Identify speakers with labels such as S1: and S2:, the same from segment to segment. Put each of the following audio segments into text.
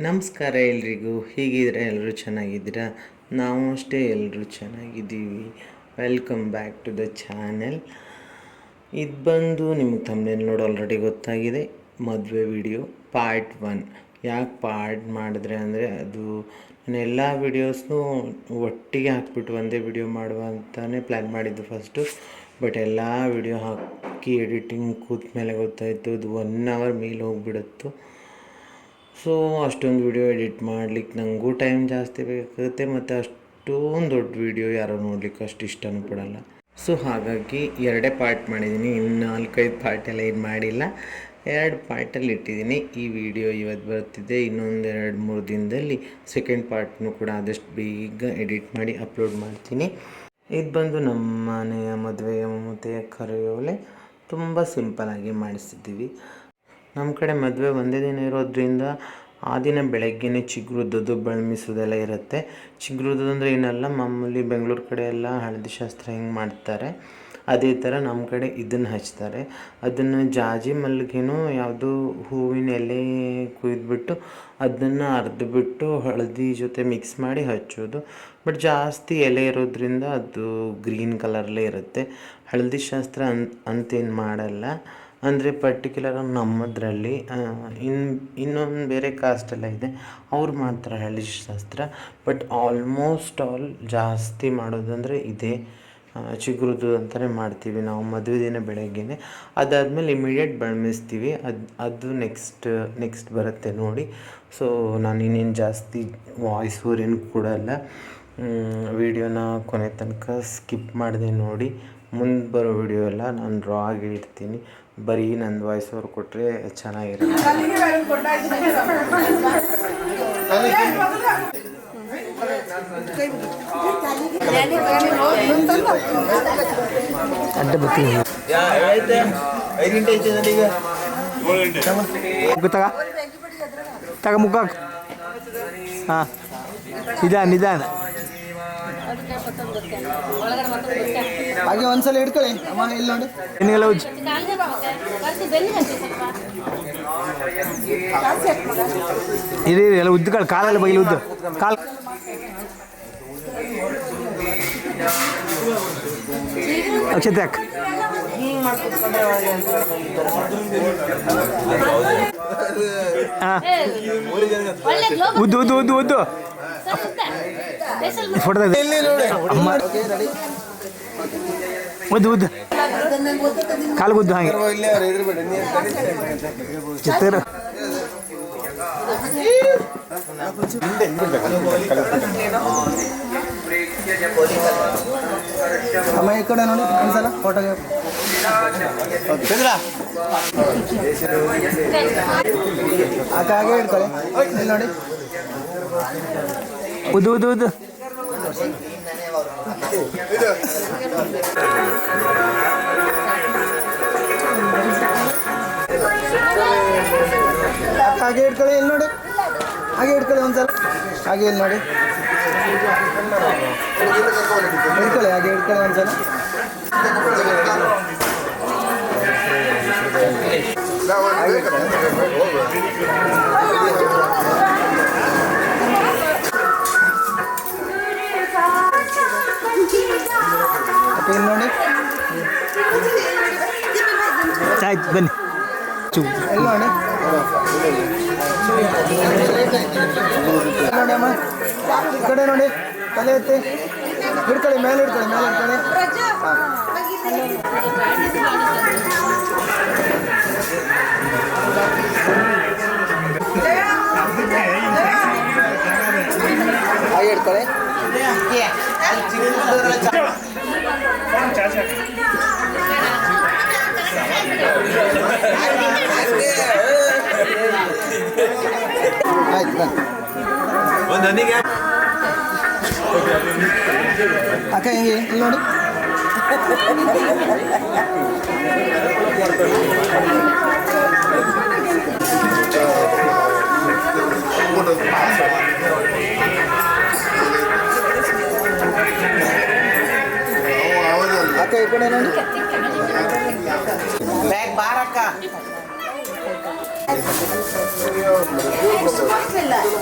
S1: ನಮಸ್ಕಾರ ಎಲ್ರಿಗೂ. ಹೀಗಿದ್ರೆ ಎಲ್ಲರೂ ಚೆನ್ನಾಗಿದ್ದೀರಾ? ನಾವು ಅಷ್ಟೇ ಎಲ್ಲರೂ ಚೆನ್ನಾಗಿದ್ದೀವಿ. Welcome back to the channel ಇದು ಬಂದು ನಿಮಗೆ ತಮ್ಮನೇಲಿ ನೋಡಿ ಆಲ್ರೆಡಿ ಗೊತ್ತಾಗಿದೆ. ಮದುವೆ ವಿಡಿಯೋ ಪಾರ್ಟ್ ಒನ್ ಯಾಕೆ ಪಾರ್ಟ್ ಮಾಡಿದ್ರೆ ಅಂದರೆ ಅದು ನಾನು ಎಲ್ಲ ವಿಡಿಯೋಸ್ನು ಒಟ್ಟಿಗೆ ಹಾಕ್ಬಿಟ್ಟು ಒಂದೇ ವಿಡಿಯೋ ಮಾಡುವ ಅಂತಲೇ ಪ್ಲ್ಯಾನ್ ಮಾಡಿದ್ದು ಫಸ್ಟು ಬಟ್ ಎಲ್ಲ ವಿಡಿಯೋ ಹಾಕಿ ಎಡಿಟಿಂಗ್ ಕೂತ ಮೇಲೆ ಗೊತ್ತಾಯಿತು. ಅದು ಒನ್ ಅವರ್ ಮೇಲೆ ಹೋಗ್ಬಿಡುತ್ತು. ಸೊ, ಅಷ್ಟೊಂದು ವಿಡಿಯೋ ಎಡಿಟ್ ಮಾಡ್ಲಿಕ್ಕೆ ನನಗೂ ಟೈಮ್ ಜಾಸ್ತಿ ಬೇಕಾಗುತ್ತೆ ಮತ್ತು ಅಷ್ಟೊಂದು ದೊಡ್ಡ ವಿಡಿಯೋ ಯಾರೋ ನೋಡಲಿಕ್ಕೆ ಅಷ್ಟು ಇಷ್ಟನೂ ಪಡಲ್ಲ. ಸೊ, ಹಾಗಾಗಿ ಎರಡೇ ಪಾರ್ಟ್ ಮಾಡಿದ್ದೀನಿ ಇನ್ನು ನಾಲ್ಕೈದು ಪಾರ್ಟೆಲ್ಲ ಏನು ಮಾಡಿಲ್ಲ. ಎರಡು ಪಾರ್ಟಲ್ಲಿ ಇಟ್ಟಿದ್ದೀನಿ ಈ ವಿಡಿಯೋ ಇವತ್ತು ಬರ್ತಿದೆ, ಇನ್ನೊಂದು ಎರಡು ಮೂರು ದಿನದಲ್ಲಿ ಸೆಕೆಂಡ್ ಪಾರ್ಟ್ನು ಕೂಡ ಆದಷ್ಟು ಬೇಗ ಎಡಿಟ್ ಮಾಡಿ ಅಪ್ಲೋಡ್ ಮಾಡ್ತೀನಿ. ಇದು ಬಂದು ನಮ್ಮ ಮನೆಯ ಮದುವೆಯ ಮಮತೆಯ ಕರೆಯೋಲೆ ತುಂಬ ಸಿಂಪಲಾಗಿ ಮಾಡಿಸಿದ್ದೀವಿ. ನಮ್ಮ ಕಡೆ ಮದುವೆ ಒಂದೇ ದಿನ ಇರೋದ್ರಿಂದ ಆ ದಿನ ಬೆಳಗ್ಗೆನೇ ಚಿಗುರುದ್ದದ್ದು ಬಳಮಿಸೋದೆಲ್ಲ ಇರುತ್ತೆ. ಚಿಗುರುದ್ದು ಅಂದರೆ ಏನಲ್ಲ, ಮಾಮೂಲಿ ಬೆಂಗಳೂರು ಕಡೆ ಎಲ್ಲ ಹಳದಿ ಶಾಸ್ತ್ರ ಹೆಂಗೆ ಮಾಡ್ತಾರೆ, ಅದೇ ಥರ ನಮ್ಮ ಕಡೆ ಇದನ್ನು ಹಚ್ತಾರೆ. ಅದನ್ನು ಜಾಜಿ ಮಲ್ಲಿಗೆನೂ ಯಾವುದು ಹೂವಿನ ಎಲೆ ಕುಯ್ದುಬಿಟ್ಟು ಅದನ್ನು ಅರ್ದ್ಬಿಟ್ಟು ಹಳದಿ ಜೊತೆ ಮಿಕ್ಸ್ ಮಾಡಿ ಹಚ್ಚೋದು. ಬಟ್ ಜಾಸ್ತಿ ಎಲೆ ಇರೋದ್ರಿಂದ ಅದು ಗ್ರೀನ್ ಕಲರ್ಲೇ ಇರುತ್ತೆ. ಹಳದಿ ಶಾಸ್ತ್ರ ಅಂತ ಅಂತೇನು ಮಾಡಲ್ಲ. ಅಂದರೆ ಪರ್ಟಿಕ್ಯುಲರ್ ನಮ್ಮದರಲ್ಲಿ ಇನ್ನು ಇನ್ನೊಂದು ಬೇರೆ ಕಾಸ್ಟೆಲ್ಲ ಇದೆ. ಅವ್ರು ಮಾಡ್ತಾರೆ ಹಳ್ಳಿ ಶಾಸ್ತ್ರ ಬಟ್ ಆಲ್ಮೋಸ್ಟ್ ಆಲ್ ಜಾಸ್ತಿ ಮಾಡೋದಂದರೆ ಇದೇ. ಚಿಗುರುದು ಅಂತಲೇ ಮಾಡ್ತೀವಿ ನಾವು ಮದುವೆ ದಿನ ಬೆಳಗ್ಗೆನೆ. ಅದಾದಮೇಲೆ ಇಮಿಡಿಯೇಟ್ ಬಳಮಿಸ್ತೀವಿ ಅದು ಅದು ನೆಕ್ಸ್ಟ್ ನೆಕ್ಸ್ಟ್ ಬರುತ್ತೆ ನೋಡಿ. ಸೊ ನಾನು ಇನ್ನೇನು ಜಾಸ್ತಿ ವಾಯ್ಸ್ ಏನು ಕೊಡಲ್ಲ. ವಿಡಿಯೋನ ಕೊನೆ ತನಕ ಸ್ಕಿಪ್ ಮಾಡಿದೆ ನೋಡಿ. ಮುಂದೆ ಬರೋ ವಿಡಿಯೋ ಎಲ್ಲ ನಾನು ಡ್ರಾ ಆಗಿ ಇಡ್ತೀನಿ. ಬರೀ ನನ್ನ ವಾಯ್ಸ್ ಅವ್ರು ಕೊಟ್ಟರೆ ಚೆನ್ನಾಗಿರುತ್ತೆ
S2: ತಗ ತಗ ಮುಗ್ಗ ಹಾಂ. ನಿಧಾನ ನಿಧಾನ.
S3: ಹಾಗೆ ಒಂದ್ಸಲ ಹಿಡ್ಕೊಳ್ಳಿ. ಅಮ್ಮ ಇಲ್ಲಿ ನೋಡಿ.
S2: ಇರಿ ಇರಿ, ಎಲ್ಲ ಉದ್ದುಗಳು ಕಾಲಲ್ಲಿ ಬೈಲಿ ಉದ್ದು. ಕಾಲ್ ಅಕ್ಷತೆ ಹಾಕ್. ಹಾಂ. ಉದ್ದು ಉದ್ದು ಉದ್ದು ಉದ್ದು. ನೋಡಿ. ಅಮ್ಮ ಉದ್ದು ಉದ್ದು. ಕಾಲು ಉದ್ದು ಹಾಗೆ. ಚಿತ್ರ.
S3: ಅಮ್ಮ, ಈ ಕಡೆ ನೋಡಿ ಒಂದ್ಸಲ ಫೋಟೋಗೆ ಆಗ ಹಾಗೆ ನೋಡಿ.
S2: ಉದ್ದು ಉದ್ದು ಉದ್ದು.
S3: ಹಾಗೆ ಹಿಡ್ಕೊಳ್ಳಿ, ಇಲ್ಲಿ ನೋಡಿ. ಹಾಗೆ ಹಿಡ್ಕೊಳ್ಳಿ ಒಂದ್ಸಲ. ಹಾಗೆ ಇಲ್ಲಿ ನೋಡಿ. ಹಿಡ್ಕೊಳ್ಳಿ, ಹಾಗೆ ಹಿಡ್ಕೊಳ್ಳಿ ಒಂದ್ಸಲ. ಹಾಗೆ ಹಿಡ್ಕೊಳ್ಳಿ. ಮತ್ತೆ ಇಲ್ಲಿ ನೋಡಿ
S2: ಆಯ್ತು ಬನ್ನಿ ಚೂ
S3: ಎಲ್ಲಿ ನೋಡಿ ನೋಡಿ ಅಮ್ಮ ಈ ಕಡೆ ನೋಡಿ ತಲೆ ಎತ್ತಿ ಹಿಡ್ಕೊಳ್ಳಿ ಮೇಲೆ ಹಿಡ್ಕೊಳ್ಳಿ ಮೇಲೆ ಹಿಡ್ಕೊಳ್ಳಿ ಹಾಗೆ ಹಿಡ್ಕೊಳ್ಳಿ ಆಯ್ತು ಬನ್ನಿ. ಅಕ್ಕ ಹೆಂಗೆ? ಇಲ್ಲಿ ನೋಡಿ. ಅಕ್ಕ ಈ ಕಡೆ ನೋಡಿ
S1: ಬ್ಯಾಗ್ ಬಾರಕ್ಕ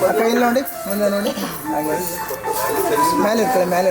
S3: ಅಕ್ಕ ಇಲ್ಲಿ ನೋಡಿ ಮುಂದೆ ನೋಡಿ ಹಾಗೆ ಮೇಲೆ ಇರ್ತಾರೆ ಮೇಲೆ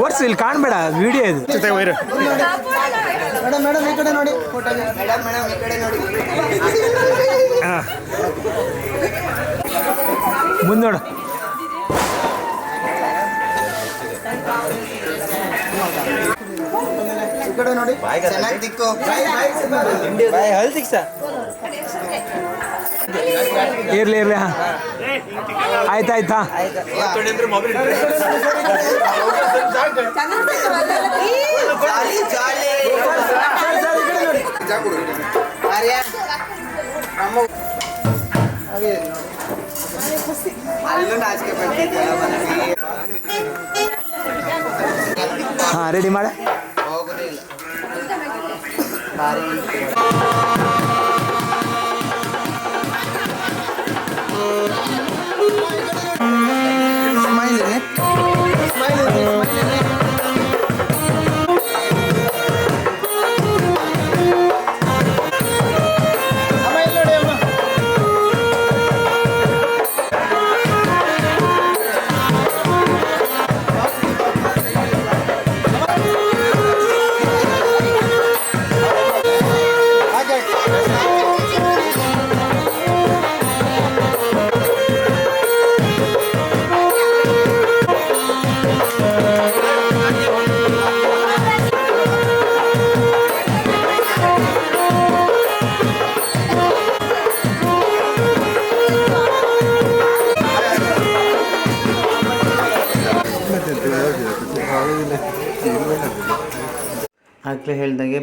S2: ಓಡಿಸಿ ಇಲ್ಲಿ ಕಾಣಬೇಡ ವಿಡಿಯೋ ಇದು.
S3: ಮೇಡಮ್ ಮೇಡಮ್ ಈ ಕಡೆ ನೋಡಿ ಫೋಟೋಗೆ ಮೇಡಮ್ ಮೇಡಮ್ ಈ ಕಡೆ ನೋಡಿ.
S2: ಮುಂದೆ ನೋಡು.
S3: ಕಡೆ ನೋಡಿ. ಚೆನ್ನಾಗಿ ದಿಕ್ಕು ಬಾಯ್ ಹಲ್ದಿಕ್ ಸರ್
S2: ಇರ್ಲಿ ಇರ್ಲಿ ಹಾಂ. ಆಯ್ತು ಆಯ್ತು ಹಾಂ.
S3: ಹಾಗೆ. ಅಲ್ಲೂ ನಾಚಿಕೆ
S2: ಹಾಂ ರೆಡಿ ಮಾಡ.
S3: ಹೋಗುದಿಲ್ಲ ಸ್ಮೈಲ್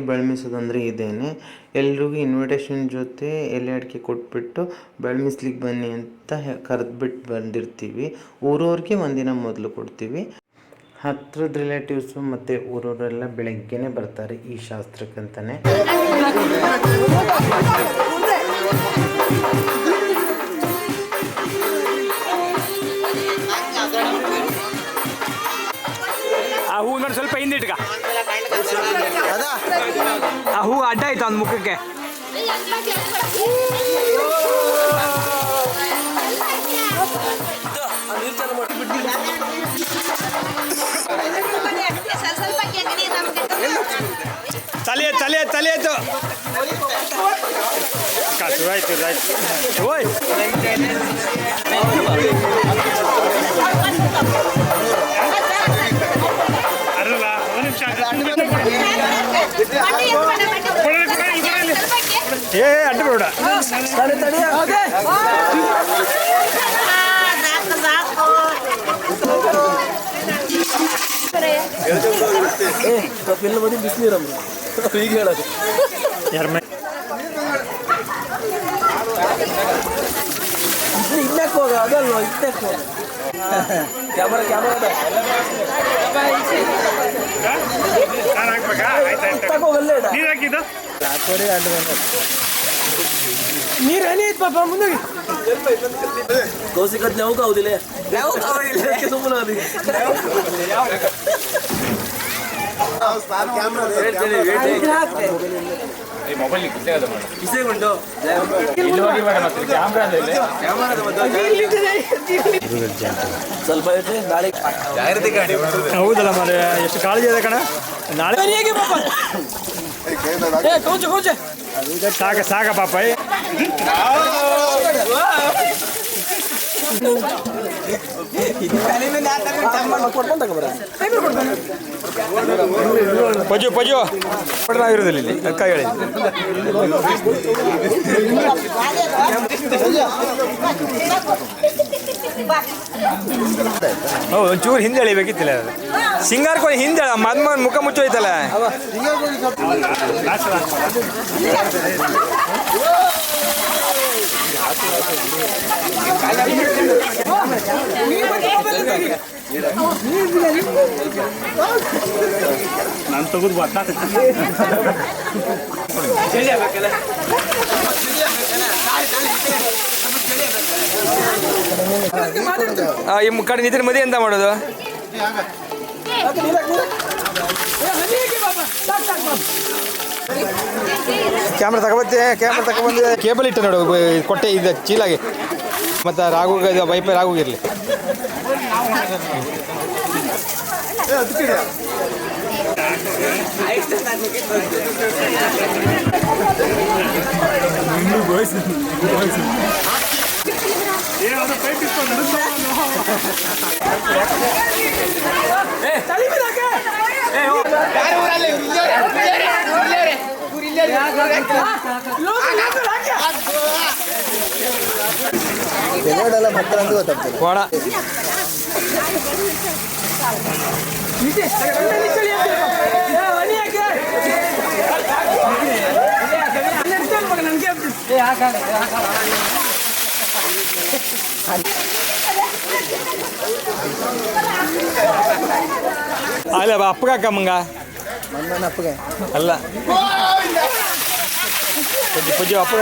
S1: ಬೆಳ್ಮಿಸೋದಂದರೆ ಇದೇನೆ. ಎಲ್ರಿಗೂ ಇನ್ವಿಟೇಷನ್ ಜೊತೆ ಎಲೆ ಅಡಿಕೆ ಕೊಟ್ಬಿಟ್ಟು ಬೆಳ್ಮಿಸ್ಲಿಕ್ಕೆ ಬನ್ನಿ ಅಂತ ಕರೆದ್ಬಿಟ್ಟು ಬಂದಿರ್ತೀವಿ. ಊರವ್ರಿಗೆ ಒಂದಿನ ಮೊದಲು ಕೊಡ್ತೀವಿ. ಹತ್ರದ ರಿಲೇಟಿವ್ಸು ಮತ್ತು ಊರವರೆಲ್ಲ ಬೆಳಗ್ಗೆನೇ ಬರ್ತಾರೆ ಈ ಶಾಸ್ತ್ರಕ್ಕಂತಲೇ
S2: ಅಡ್ಡ ಆಯ್ತು ಅವ್ನ ಮುಖಕ್ಕೆ ತಲೆ ತಲೆ ತಲೆ ಆಯ್ತು ಶುರುವಾಯ್ತು ಆಯ್ತು ಓಯ್ ಏ ಅಡ್ಡ ಬೇಡ ಯಾರ ಮನೆ
S3: ಇನ್ನಕ್ಕೆ ಹೋಗ ಅದಲ್ವ ಇನ್ನಕ್ಕೆ ಹೋಗ ಕ್ಯಾಮರಾ ಕ್ಯಾಮರಾ
S2: ನೀರು ಹಾಕಿದ್ದು
S3: ನೀರು ಹನಿ ಐತ್ ಪಾಪ ಮುಂದೆ
S4: ಕೋಸಿ ಕತ್ಲೆ ಹೋಗ ಸುಮ್ಮನೆ ಅದು ಉಂಟು ಸ್ವಲ್ಪ ಇರ್ಲಿ ನಾಳೆ ಗಾಡಿ
S2: ಹೌದಲ್ಲ ಮಾರೆ ಎಷ್ಟು ಕಾಳಜಿ ಇದೆ ಕಣ? ನಾಳೆ ಸಾಕ ಸಾಕ ಪಾಪ ಏ. ಪಜು ಪಜು. ಆಗಿರೋದಿಲ್ಲ ಇಲ್ಲಿ ಅಕ್ಕ ಹೇಳಿ ಹೌದು ಒಂಚೂರು ಹಿಂದೆ ಎಳಿಬೇಕಿತ್ತಿಲ್ಲ. ಸಿಂಗಾರ್ ಕೋಳಿ ಹಿಂದೆ ಎಳ, ಮದ್ ಮದ್ ಮುಖ ಮುಚ್ಚೋಯ್ತಲ್ಲ. ನಾನು ತಗೋದು ಬರ್ತಾ ಈ ಕಡೆ ನಿದ್ರೆ ಮದುವೆ ಎಂತ ಮಾಡೋದು? ಕ್ಯಾಮ್ರಾ ತಗೊಬತ್ತೆ ಕ್ಯಾಮ್ರಾ ತಗೊಬಂದು. ಕೇಬಲ್ ಇಟ್ಟು ನೋಡು ಕೊಟ್ಟೆ ಇದೆ ಚೀಲಾಗಿ ಮತ್ತು ರಾಗು ಇದು ವೈಫೈ ರಾಗುಗಿರಲಿ
S3: ಎರಡೆಲ್ಲ ಮಕ್ಕಳು ಅಂತ ಗೊತ್ತಾಗ್ತದೆ
S2: ಕೋಣ ಅಲ್ಲ ಅಪ್ಪಗ ಮಂಗ
S3: ನನ್ನ ಅಪ್ಪಗೆ
S2: ಅಲ್ಲ ಪೂಜೆ ಪೂಜೆ ಅಪ್ಪಗ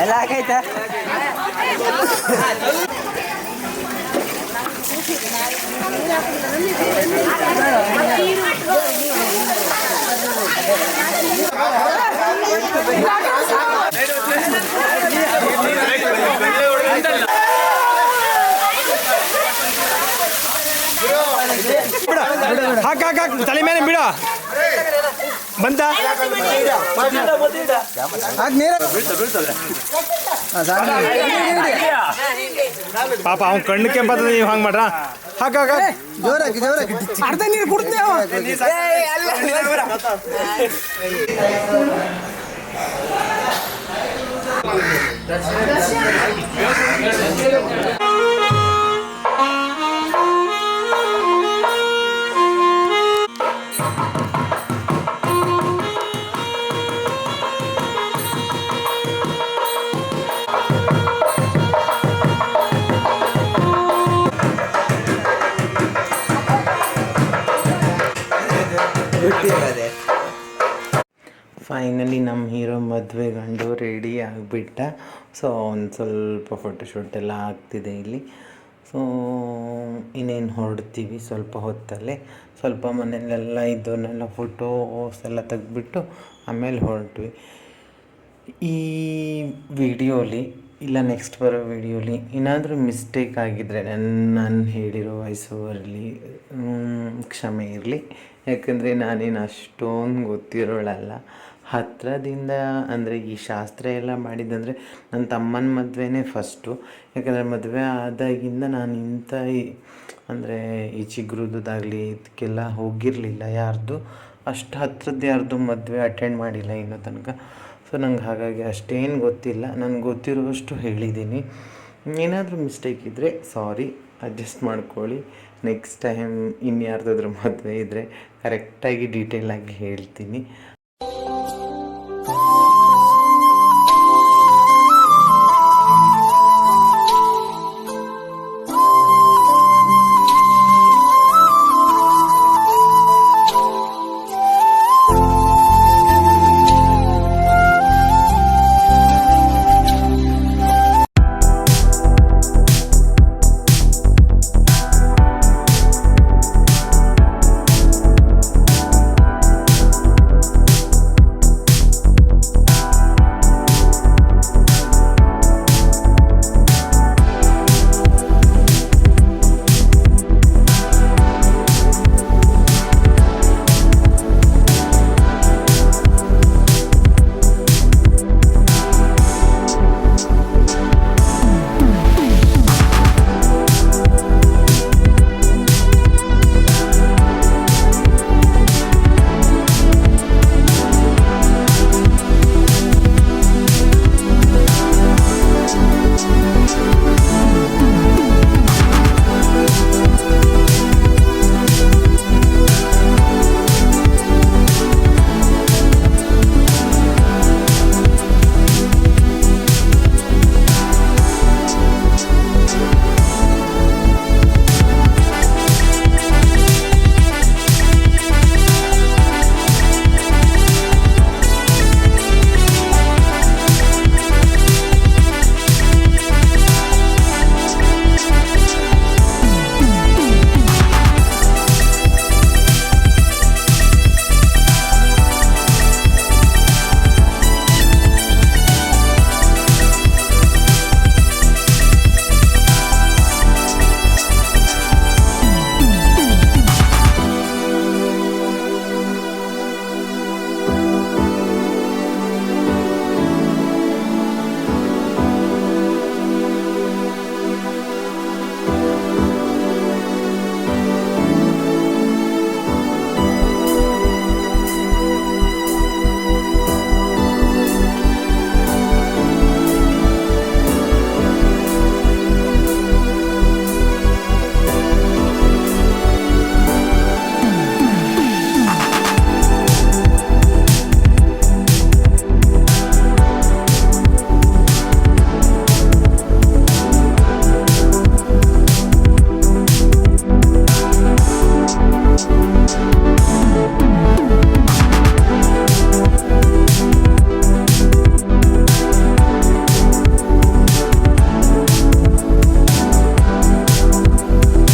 S3: ಎಲ್ಲ ಆಗೈತೆ
S2: ಬಿಡ ಹಾಕ ಹಾಕ ಹಾಕ್, ತಲೆ ಮೇಲೆ ಬಿಡ. ಬಂತ
S3: ಆಗ ನೀರ. ಬೀಳ್ತದೆ
S2: ಪಾಪ ಅವ್ನ ಕಣ್ಣು ಕೆಂಪತ್ತದ ನೀವು ಹಂಗೆ ಮಾಡ್ರ? ಹಾಕ ಹಾಕ
S3: ಜೋರಾಗಿ ಜೋರಾಗಿ.
S5: ಅರ್ಧ ನೀರು ಕುಡ್ತೇವ
S1: ಫೈನಲಿ ನಮ್ಮ ಹೀರೋ ಮದುವೆ ಗಂಡು ರೆಡಿ ಆಗಿಬಿಟ್ಟ. ಸೊ ಒಂದು ಸ್ವಲ್ಪ ಫೋಟೋಶೂಟ್ ಎಲ್ಲ ಆಗ್ತಿದೆ ಇಲ್ಲಿ. ಸೊ ಇನ್ನೇನು ಹೊರಡ್ತೀವಿ ಸ್ವಲ್ಪ ಹೊತ್ತಲ್ಲೇ. ಸ್ವಲ್ಪ ಮನೆಯಲ್ಲೆಲ್ಲ ಇದ್ದವನ್ನೆಲ್ಲ ಫೋಟೋಸ್ ಎಲ್ಲ ತೆಗೆದ್ಬಿಟ್ಟು ಆಮೇಲೆ ಹೊರಟ್ವಿ. ಈ ವಿಡಿಯೋಲಿ ಇಲ್ಲ ನೆಕ್ಸ್ಟ್ ಬರೋ ವಿಡಿಯೋಲಿ ಏನಾದರೂ ಮಿಸ್ಟೇಕ್ ಆಗಿದ್ದರೆ ನನ್ನ ನಾನು ಹೇಳಿರೋ ವಯಸ್ಸು ಓವರಲ್ಲಿ ಕ್ಷಮೆ ಇರಲಿ. ಯಾಕಂದರೆ ನಾನೇನು ಅಷ್ಟೊಂದು ಗೊತ್ತಿರೋಳಲ್ಲ. ಹತ್ತಿರದಿಂದ ಅಂದರೆ ಈ ಶಾಸ್ತ್ರ ಎಲ್ಲ ಮಾಡಿದ್ದಂದರೆ ನನ್ನ ತಮ್ಮನ ಮದುವೆನೇ ಫಸ್ಟು ಯಾಕಂದರೆ ಮದುವೆ ಆದಾಗಿಂದ ನಾನು ಇಂಥ ಈ- ಅಂದರೆ ಈ ಚಿಗುರುದಾಗಲಿ ಇದಕ್ಕೆಲ್ಲ ಹೋಗಿರಲಿಲ್ಲ ಯಾರ್ದು. ಅಷ್ಟು ಹತ್ರದ ಯಾರ್ದು ಮದುವೆ ಅಟೆಂಡ್ ಮಾಡಿಲ್ಲ ಇನ್ನೂ ತನಕ. ಸೊ ನಂಗೆ ಹಾಗಾಗಿ ಅಷ್ಟೇನು ಗೊತ್ತಿಲ್ಲ. ನನಗೆ ಗೊತ್ತಿರುವಷ್ಟು ಹೇಳಿದ್ದೀನಿ. ಏನಾದರೂ ಮಿಸ್ಟೇಕ್ ಇದ್ದರೆ ಸಾರಿ ಅಡ್ಜಸ್ಟ್ ಮಾಡ್ಕೊಳ್ಳಿ. ನೆಕ್ಸ್ಟ್ ಟೈಮ್ ಇನ್ಯಾರ್ದಾದ್ರೂ ಮದುವೆ ಇದ್ದರೆ ಕರೆಕ್ಟಾಗಿ ಡೀಟೇಲಾಗಿ ಹೇಳ್ತೀನಿ.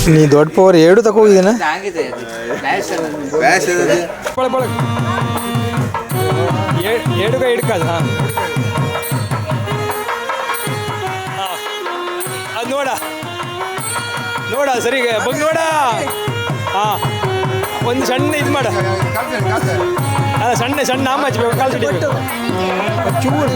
S2: ನೀ ದೊಡ್ಡ ಪವರ್ ಎರಡು ತಗೋಗಿದ್ದೀನ ಅದು ನೋಡ ನೋಡ ಸರಿ ಬಗ್ ನೋಡ ಒಂದು ಸಣ್ಣ ಇದು ಮಾಡ ಸಣ್ಣ ಸಣ್ಣ ಅಮ್ಮ ಹಚ್ಬೇಕು ಕಾಲು ಸಿಡಿಬೇಕು ಚೂರು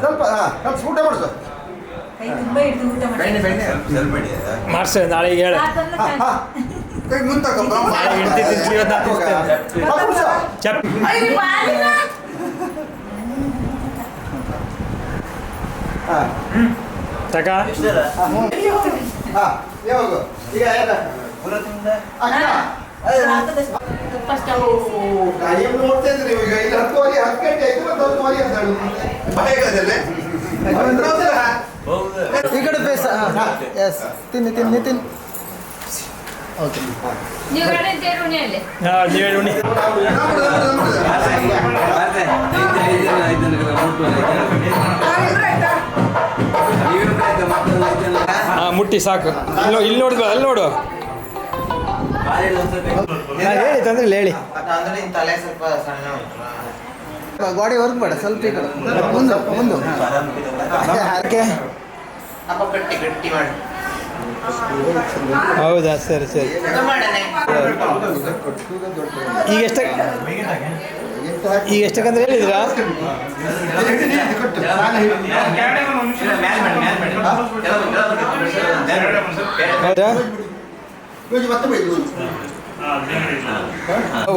S3: ಸ್ವಲ್ಪ ಹಾಂ ಸ್ವಲ್ಪ ಊಟ ಮಾಡಿಸು
S2: ಮಾಡ್ಸ ನಾಳೆಗೆ ಹೇಳ.
S3: ಕೈ ಮುಂತಕ್ಕಪ್ಪ
S2: ಚಪ್.
S3: ಹಾಂ.
S2: ತಕ.
S3: ಹಾಂ ಯಾವಾಗ ಈಗ ಅಕ್ಕ. ನೋಡ್ತಾ ಇದ್ರಿ ಈಗ ಇಲ್ಲಿ ಹತ್ತುವರೆ ಹತ್ತು ಗಂಟೆ ಆಯ್ತು ಮತ್ತೆ ಹತ್ತುವರೆ ಅಂತ ಹೇಳುದು ಮಳೆಗಾಲದಲ್ಲೇ ಈ ಕಡೆ ಫೇಸ್ ಎಸ್ ತಿನ್ನಿ ತಿನ್ನಿ ತಿನ್ನಿ ಓಕೆ
S5: ನೀವು
S2: ಮುಟ್ಟಿ ಸಾಕು. ಇಲ್ಲಿ ಇಲ್ಲಿ ನೋಡಿದ್ವ? ಅಲ್ಲಿ ನೋಡು. ಹೇಳಿ ತಂದ್ರೆ ಹೇಳಿ.
S3: ಗಾಡಿ ವರ್ಕ್ ಬೇಡ ಸ್ವಲ್ಪ ಮುಂದು ಮುಂದೆ. ಮುಂದೆ
S2: ಯಾಕೆ ಹೌದಾ ಸರಿ ಸರಿ. ಈಗ ಎಷ್ಟ ಈಗ ಎಷ್ಟಕ್ಕಂದ್ರೆ ಹೇಳಿದ್ರಾ? ಹೌದಾ?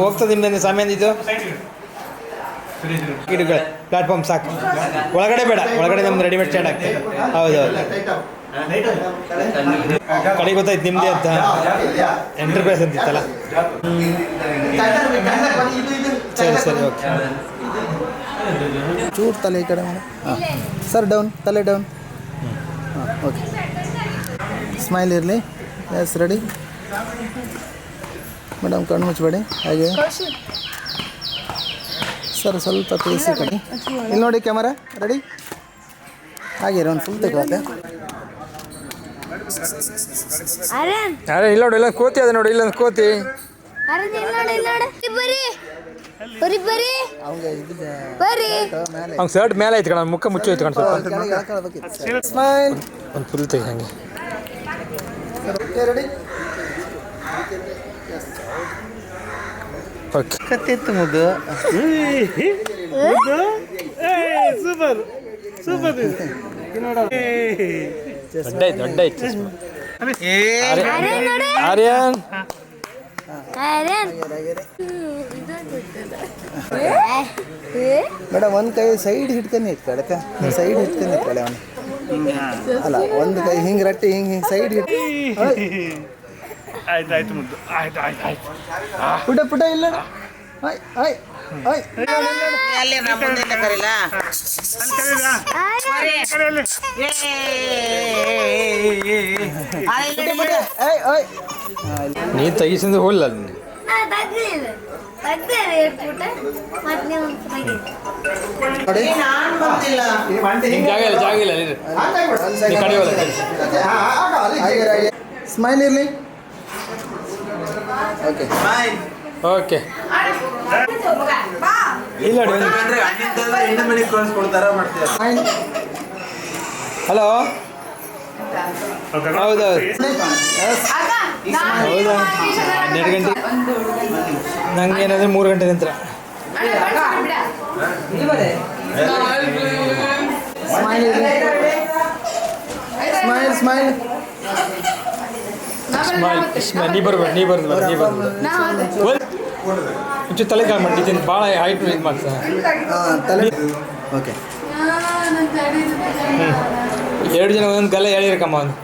S2: ಹೋಗ್ತದೆ ನಿಮ್ದು ಸಾಮಾನು ಇದು. ಗಿಡಗಳು ಪ್ಲಾಟ್ಫಾರ್ಮ್ ಸಾಕು. ಒಳಗಡೆ ಬೇಡ ಒಳಗಡೆ ನಮ್ದು ರೆಡಿಮೇಡ್ ಸ್ಟ್ಯಾಂಡ್ ಆಗ್ತದೆ. ಹೌದೌದು ಕಡೆ ಗೊತ್ತಾಯ್ತು ನಿಮ್ದೇ ಅಂತ. ಎಂಟರ್ಪ್ರೈಸ್ ಅಂತಿತ್ತಲ್ಲ. ಸರಿ ಸರಿ ಓಕೆ.
S3: ಚೂರು ತಲೆ ಈ ಕಡೆ ಸರ್ ಡೌನ್ ತಲೆ ಡೌನ್ ಹಾಂ ಓಕೆ. ಸ್ಮೈಲ್ ಇರಲಿ. ಎಸ್ ರೆಡಿ ಮೇಡಮ್ ಕಣ್ಣು ಮುಚ್ಚಬೇಡಿ ಹಾಗೆ. ಸರ್ ಸ್ವಲ್ಪ ತಿಳಿಸಿ ಕಣಿ ಇಲ್ಲಿ ನೋಡಿ ಕ್ಯಾಮರಾ. ರೆಡಿ? ಹಾಗೆ ಒಂದು ಫುಲ್
S5: ತೆಗೆದ
S2: ಅರೆ ಇಲ್ಲ ನೋಡಿ ಇಲ್ಲೊಂದು ಕೋತಿ ಅದ ನೋಡಿ ಇಲ್ಲೊಂದು ಕೋತಿ. ಅವ್ನು ಶರ್ಟ್ ಮೇಲೆ ಐತೆ ಕಣ ಮುಖ ಮುಚ್ಚಿ ಐತೆ ಕಣ ಸ್ವಲ್ಪ.
S3: ಸ್ಮೈಲ್
S2: ಒಂದು ಫುಲ್ ತೆಗಿ ಹಂಗೆ.
S3: ಓಕೆ ಕತ್ತಿತ್ತು ಮುದ್ದು
S2: ದೊಡ್ಡ
S5: ಅರೇನ್ ನೋಡಿ.
S2: ಆರ್ಯನ್
S3: ಮೇಡಮ್ ಒಂದು ಕೈ ಸೈಡ್ ಹಿಡ್ಕೊಂಡು ಇಟ್ಕೊಳಕ ಸೈಡ್ ಹಿಡ್ಕೊಂಡು ಇಟ್ಕೊಳ್ಳಿ ಅವನು. ಅಲ್ಲ ಒಂದು ಕೈ ಹಿಂಗೆ ರಟ್ಟಿ ಹಿಂಗೆ ಹಿಂಗೆ ಸೈಡ್ ಹಿಡ್
S6: ಆಯ್ತು ಮುದ್ದು ಆಯ್ತು ಆಯ್ತು ಆಯ್ತು.
S3: ಪುಟ ಪುಟ ಇಲ್ಲ? ಆಯ್ ಆಯ್ ಆಯ್.
S2: ನೀ ತೆಗಿಸಿಂದ ಹೋಲ್ಲ ಅಲ್ಲಿ? ಜಾಗ ಇಲ್ಲ ಜಾಗ ಇಲ್ಲ ಹೋಗಲ್ಲ
S3: ಸ್ಮೈಲ್ ಇರಲಿ. ಓಕೆ
S2: ಓಕೆ ಇಲ್ಲ ಹಲೋ ಹೌದೌದು ಹೌದಾ. ಹನ್ನೆರಡು ಗಂಟೆ. ನಂಗೆ ಏನಂದ್ರೆ ಮೂರು ಗಂಟೆ ನಂತರ.
S3: Smile smile smile
S2: smile smile ನೀ ಬರ್ಬೇಡ ನೀ ಬರ್ದು ನೀ ಬರ್ದು ಒಂಚೂರು ತಲೆ ಕಾಳು ಮಾಡಿ ಇದನ್ನು ಭಾಳ ಹೈಟ್ ಇದು ಮಾಡ್ತಾ
S3: ತಲೆ ಓಕೆ
S2: ಎರಡು ಜನ ಒಂದೊಂದು ಗಲ್ಲ ಹೇಳಿರಕಮ್ಮ ಒಂದು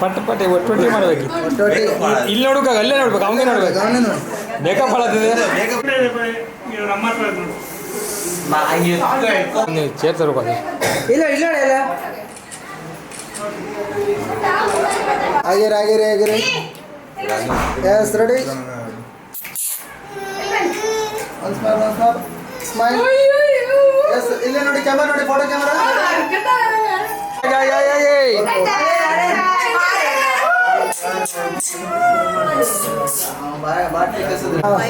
S2: ಪಟ್ಟ ಪಟ್ಟೆ ಒಟ್ಟೊಟ್ಟಿ ಮಾಡ್ಬೇಕು. ಇಲ್ಲಿ ನೋಡ್ಬೇಕು ಅಲ್ಲೇ ನೋಡ್ಬೇಕು ಅವನೇ ನೋಡ್ಬೇಕು. ಮೇಕಪ್ ಹಾಳಾಗ್ತದೆ ಚೇರ್ ತರಬೇಕು ಅದು.
S3: ಇಲ್ಲ ಇಲ್ಲ ಇಲ್ಲ. ಆಗಿರಿ ಆಗಿರಿ ಆಗಿರಿ ಎಸ್ ರೆಡಿ ಒಂದು ಸ್ಮೈಲ್ ಒಂದು ಸ್ಮೈಲ್ ಸ್ಮೈಲ್ ಎಸ್ ಇಲ್ಲೇ ನೋಡಿ ಕ್ಯಾಮರಾ ನೋಡಿ ಫೋಟೋ ಕ್ಯಾಮರಾ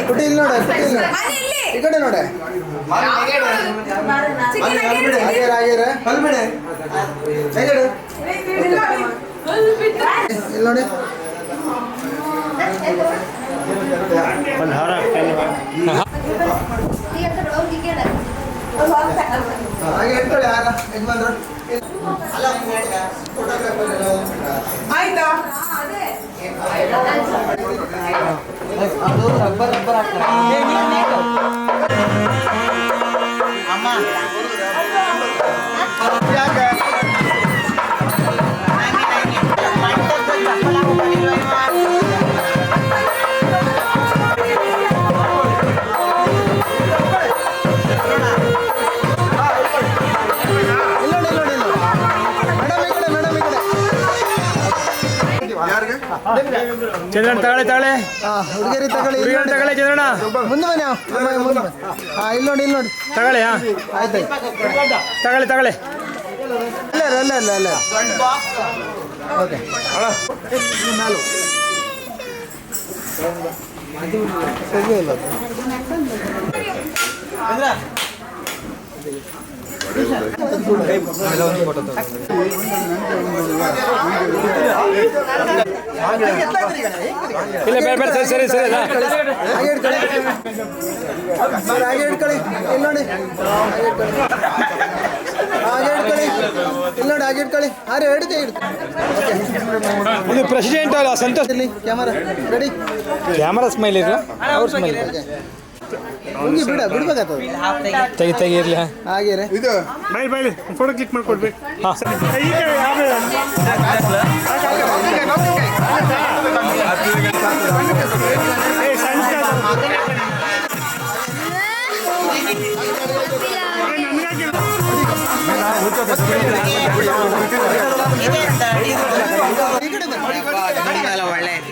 S3: ಪುಟಿ ಇಲ್ಲಿ ನೋಡ ಪುಟಿ ಇಲ್ಲಿ ನೋಡ ಈ ಕಡೆ ನೋಡಿ ಆಗಿರ ಆಗಿರ ಹೊಲ್ಬಿಡೆ ಹೇಗಿಡು ಇಲ್ಲಿ ನೋಡಿ ಅದು ಯಾಕೆ
S2: ಚಂದ್ರಣ್ಣ ತಗೊಳ್ಳಿ ತಗೊಳ್ಳಿ
S3: ಹುಡುಗರಿ ತಗೊಳ್ಳಿ.
S2: ತಗೊಳ್ಳಿ ಚಂದ್ರಣ್ಣ.
S3: ಮುಂದೆ ಬನ್ನಿ ಹಾ ಇಲ್ಲಿ ನೋಡಿ ಇಲ್ಲಿ ನೋಡಿ.
S2: ತಗೊಳ್ಳಿ ಹಾಂ.
S3: ಆಯ್ತು
S2: ತಗೊಳ್ಳಿ ತಗೊಳ್ಳಿ.
S3: ಇಲ್ಲ ಅಲ್ಲ ಇಲ್ಲ ಇಲ್ಲ ಓಕೆ. ಇಲ್ಲ
S2: ಇಲ್ಲ ಬೇಡ ಬೇಡ ಸರಿ ಸರಿ ಸರಿ
S3: ಹಾಗೆ ಇಲ್ಲಿ ನೋಡಿ ಹಾಗೆ ಇಟ್ಕೊಳ್ಳಿ ಇಲ್ಲಿ ಹಾಗೆ ಇಟ್ಕೊಳ್ಳಿ ಹಿಡಿದೆ
S2: ಇದು ಪ್ರೆಸಿಡೆಂಟ್ ಅಲ್ಲ ಸಂತೋಷ
S3: ಇಲ್ಲಿ ಕ್ಯಾಮರಾ ರೆಡಿ
S2: ಕ್ಯಾಮರಾ ಸ್ಮೈಲ್ ಇರಲ್ಲ ಅವ್ರ ಸ್ಮೈಲ್
S3: ಹುಡುಗಿ ಬಿಡ ಬಿಡ್ಬೇಕಾಗ್ತದೆ
S2: ತೆಗಿ ತೆಗಿ ಇರಲಿ
S3: ಹಾಗೆ ರೀ
S6: ಬೈ ಬೈ ಫೋಟೋ ಕ್ಲಿಕ್ ಮಾಡ್ಕೊಡ್ಬೇಕು
S2: ಹಾಂ.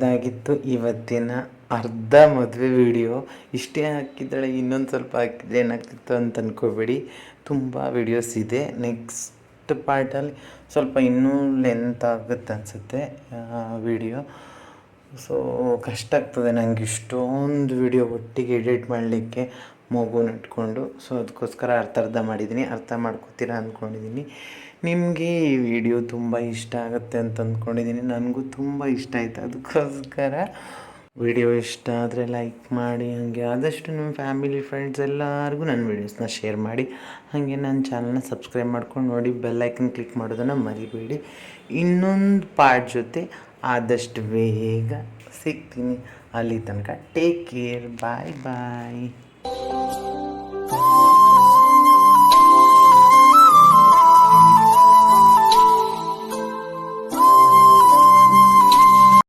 S1: ಇದಾಗಿತ್ತು ಇವತ್ತಿನ ಅರ್ಧ ಮದುವೆ ವಿಡಿಯೋ. ಇಷ್ಟೇ ಹಾಕಿದ್ದಾಳೆ, ಇನ್ನೊಂದು ಸ್ವಲ್ಪ ಹಾಕಿದ್ರೆ ಏನಾಗ್ತಿತ್ತು ಅಂತ ಅಂದ್ಕೋಬೇಡಿ ತುಂಬ ವಿಡಿಯೋಸ್ ಇದೆ. ನೆಕ್ಸ್ಟ್ ಪಾರ್ಟಲ್ಲಿ ಸ್ವಲ್ಪ ಇನ್ನೂ ಲೆಂತ್ ಆಗುತ್ತೆ ಅನಿಸುತ್ತೆ ವಿಡಿಯೋ. ಸೊ ಕಷ್ಟ ಆಗ್ತದೆ ನನಗೆ ಇಷ್ಟೊಂದು ವಿಡಿಯೋ ಒಟ್ಟಿಗೆ ಎಡಿಟ್ ಮಾಡಲಿಕ್ಕೆ ಮಗುನ ಇಟ್ಕೊಂಡು. ಸೊ ಅದಕ್ಕೋಸ್ಕರ ಅರ್ಧ ಅರ್ಧ ಮಾಡಿದ್ದೀನಿ. ಅರ್ಥ ಮಾಡ್ಕೋತೀರಾ ಅಂದ್ಕೊಂಡಿದ್ದೀನಿ ನಿಮಗೆ ಈ ವಿಡಿಯೋ ತುಂಬ ಇಷ್ಟ ಆಗುತ್ತೆ ಅಂತ ಅಂದ್ಕೊಂಡಿದ್ದೀನಿ. ನನಗೂ ತುಂಬ ಇಷ್ಟ ಆಯಿತು. ಅದಕ್ಕೋಸ್ಕರ ವಿಡಿಯೋ ಇಷ್ಟ ಆದರೆ ಲೈಕ್ ಮಾಡಿ, ಹಾಗೆ ಆದಷ್ಟು ನಿಮ್ಮ ಫ್ಯಾಮಿಲಿ ಫ್ರೆಂಡ್ಸ್ ಎಲ್ಲರಿಗೂ ನನ್ನ ವೀಡಿಯೋಸ್ನ ಶೇರ್ ಮಾಡಿ, ಹಾಗೆ ನನ್ನ ಚಾನಲ್ನ ಸಬ್ಸ್ಕ್ರೈಬ್ ಮಾಡ್ಕೊಂಡು ನೋಡಿ ಬೆಲ್ಲೈಕನ್ ಕ್ಲಿಕ್ ಮಾಡೋದನ್ನು ಮರಿಬೇಡಿ. ಇನ್ನೊಂದು ಪಾರ್ಟ್ ಜೊತೆ ಆದಷ್ಟು ಬೇಗ ಸಿಗ್ತೀನಿ. ಅಲ್ಲಿ ತನಕ ಟೇಕ್ ಕೇರ್ ಬಾಯ್ ಬಾಯ್